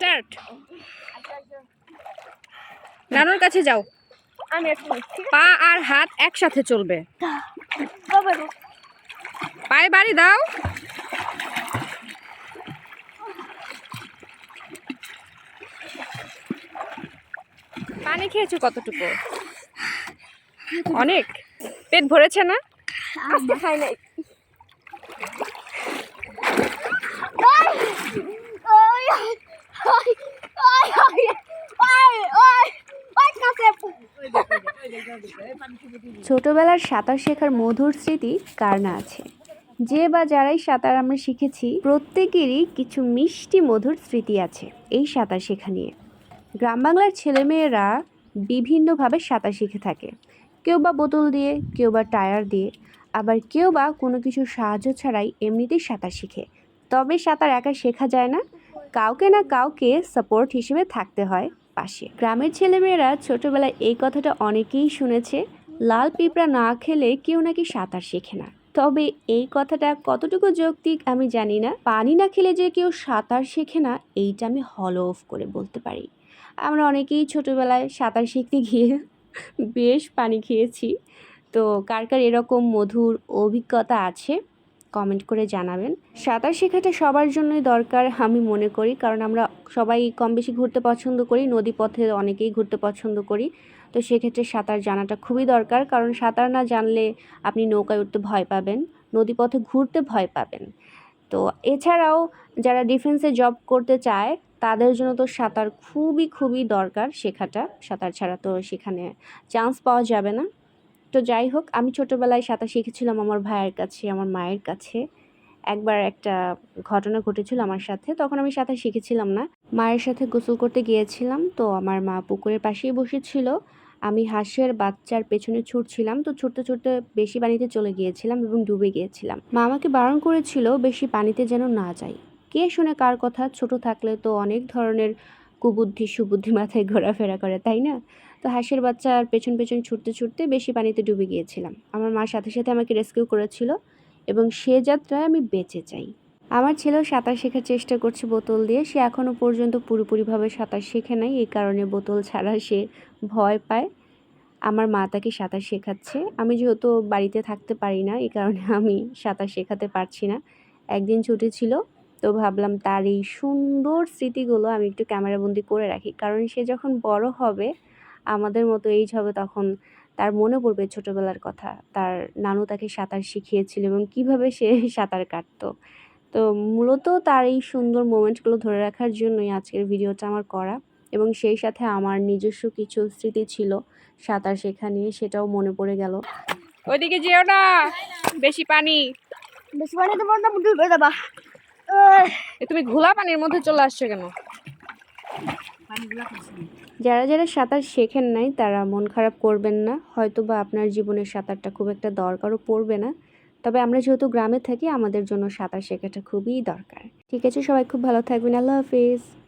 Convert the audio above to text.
Start নানুর কাছে যাও। আমি একটু ঠিক পা আর হাত একসাথে চলবে। পায়ে বাড়ি দাও। পানি খেয়েছো কতটুকু? অনেক। পেট ভরেছে না? আজকে খাই নাই। ছোটবেলার সাঁতার শেখার মধুর স্মৃতি কার না আছে? যে বা যারাই সাঁতার আমরা শিখেছি, প্রত্যেকেরই কিছু মিষ্টি মধুর স্মৃতি আছে এই সাঁতার শেখা নিয়ে। গ্রাম বাংলার ছেলেমেয়েরা বিভিন্নভাবে সাঁতার শিখে থাকে। কেউ বা বোতল দিয়ে, কেউ বা টায়ার দিয়ে, আবার কেউ বা কোনো কিছুর সাহায্য ছাড়াই এমনিতেই সাঁতার শিখে। তবে সাঁতার একা শেখা যায় না। কাউকে না কাউকে সাপোর্ট হিসেবে থাকতে হয়। পাশে। গ্রামের ছেলেমেয়েরা ছোটবেলায় এই কথাটা অনেকেই শুনেছে, লাল পিঁপড়া না খেলে কেউ নাকি সাঁতার শেখে না। তবে এই কথাটা কতটুকু যৌক্তিক আমি জানি না। পানি না খেলে যে কেউ সাঁতার শেখে না, এইটা আমি হলো অফ করে বলতে পারি। আমরা অনেকেই ছোটবেলায় সাঁতার শিখতে গিয়ে বেশ পানি খেয়েছি। তো কার কার এরকম মধুর অভিজ্ঞতা আছে? কমেন্ট করে জানাবেন। সাঁতার শেখাটা সবার জন্যই দরকার, আমি মনে করি। কারণ আমরা সবাই কম বেশি ঘুরতে পছন্দ করি নদী পথে অনেকেই ঘুরতে পছন্দ করি। তো সেক্ষেত্রে সাঁতার জানাটা খুবই দরকার। কারণ সাঁতার না জানলে আপনি নৌকায় উঠতে ভয় পাবেন নদী পথে ঘুরতে ভয় পাবেন। তো এছাড়াও যারা ডিফেন্সে জব করতে চায়, তাদের জন্য তো সাঁতার খুবই খুবই দরকার শেখাটা। সাঁতার ছাড়া তো সেখানে চান্স পাওয়া যাবে না। তো যাই হোক, আমি ছোটোবেলায় সাঁতার শিখেছিলাম আমার ভাইয়ের কাছে, আমার মায়ের কাছে। একবার একটা ঘটনা ঘটেছিল আমার সাথে, তখন আমি সাঁতার শিখেছিলাম না। মায়ের সাথে গোসল করতে গিয়েছিলাম, তো আমার মা পুকুরের পাশেই বসেছিল। আমি হাঁসের বাচ্চার পেছনে ছুটছিলাম, তো ছুটতে ছুটতে বেশি পানিতে চলে গিয়েছিলাম এবং ডুবে গিয়েছিলাম। মা আমাকে বারণ করেছিল, বেশি পানিতে যেন না যাই। কে শুনে কার কথা? ছোট থাকলে তো অনেক ধরনের কুবুদ্ধি সুবুদ্ধি মাথায় ঘোরাফেরা করে, তাই না? তো হাঁসের বাচ্চার পেছন পেছন ছুটতে ছুটতে বেশি পানিতে ডুবে গিয়েছিলাম। আমার মা সাথে সাথে আমাকে রেস্কিউ করেছিল এবং সে যাত্রায় আমি বেঁচে যাই। আমার ছেলেও সাঁতার শেখার চেষ্টা করছে বোতল দিয়ে, সে এখনও পর্যন্ত পুরোপুরিভাবে সাঁতার শেখে নাই, এই কারণে বোতল ছাড়া সে ভয় পায়। আমার মা তাকে সাঁতার শেখাচ্ছে। আমি যেহেতু বাড়িতে থাকতে পারি না, এই কারণে আমি সাঁতার শেখাতে পারছি না। একদিন ছুটি ছিল তো ভাবলাম তার এই সুন্দর স্মৃতিগুলো আমি একটু ক্যামেরাবন্দি করে রাখি। কারণ সে যখন বড় হবে আমাদের মতো এইজ হবে তখন তার মনে পড়বে ছোটোবেলার কথা। তার নানু তাকে সাঁতার শিখিয়েছিল এবং কীভাবে সে সাঁতার কাটতো। তো মূলত তার এই সুন্দর মোমেন্টগুলো ধরে রাখার জন্যই আজকের ভিডিওটা আমার করা এবং সেই সাথে আমার নিজস্ব কিছু স্মৃতি ছিল সাঁতার শেখা নিয়ে সেটাও মনে পড়ে গেল। ওইদিকে যেও না বেশি পানি। বেশি পানি তো ডুবে যাবা। তুমি ঘোলা পানির মধ্যে চলে আসছো কেন? যারা যারা সাঁতার শেখেন নাই তারা মন খারাপ করবেন না। হয়তো বা আপনার জীবনের সাঁতারটা খুব একটা দরকারও পড়বে না। তবে আমরা যেহেতু গ্রামে থাকি আমাদের জন্য সাঁতার শেখাটা খুবই দরকার। ঠিক আছে সবাই খুব ভালো থাকবেন। আল্লাহ হাফিজ।